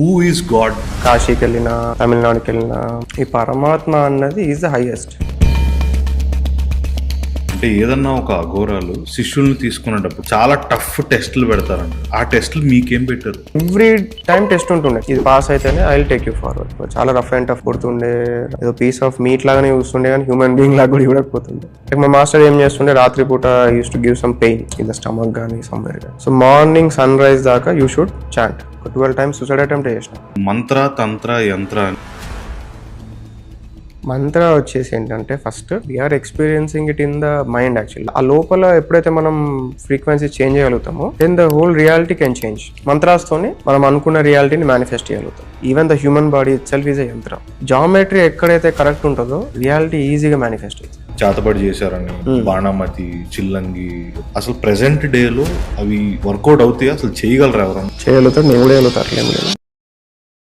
Who is God కాశీకి వెళ్ళినా తమిళనాడుకి వెళ్ళినా ఈ పరమాత్మ అన్నది ఈజ్ ద హైయెస్ట్ అంటే ఏదన్నా ఒక అఘోరాలు శిష్యుల్ని తీసుకునేటప్పుడు చాలా టఫ్ టెస్టులు పెడతారంట. ఆ టెస్టులు మీకేం పెట్టారు? ఎవ్రీ టైం టెస్ట్ ఉంటుండే. ఇది పాస్ అయితేనే ఐ టేక్ యూ ఫార్వర్డ్. చాలా రఫ్ అండ్ టఫ్ కొడుతుండే. ఏదో పీస్ ఆఫ్ మీట్ లాగానే చూస్తుండే కానీ హ్యూమన్ బీయింగ్ లాగా కూడా Like మా మాస్టర్ ఏం చేస్తుండే? రాత్రి పూట use to give some pain in the stomach కానీ somewhere so morning sun rise దాకా you should chant twelve times suicide attempt చేసిన. మంత్ర తంత్ర యంత్ర మంత్ర వచ్చేసి ఏంటంటే first we are experiencing it in the mind actually ఆ లోపల ఎప్పుడైతే మనం frequency change చేయగలుగుతామో then the whole reality can change మంత్రాస్తోనే మనం అనుకున్న రియాలిటీని మేనిఫెస్ట్ చేయగలుగుతాం. Even the human body itself is యంత్రం. జామెట్రీ ఎక్కడైతే కరెక్ట్ ఉంటుందో రియాలిటీ ఈజీగా మేనిఫెస్ట్ అవుతుంది. చేతబడి చేశారని బాణామతి చిల్లంగి అసలు ప్రెసెంట్ డేలో అవి వర్కౌట్ అవుతాయి? అసలు చేయగలరు ఎవరన్నా? చేయగలుగుతాడు నేను కూడా చేయగలుగుతారు.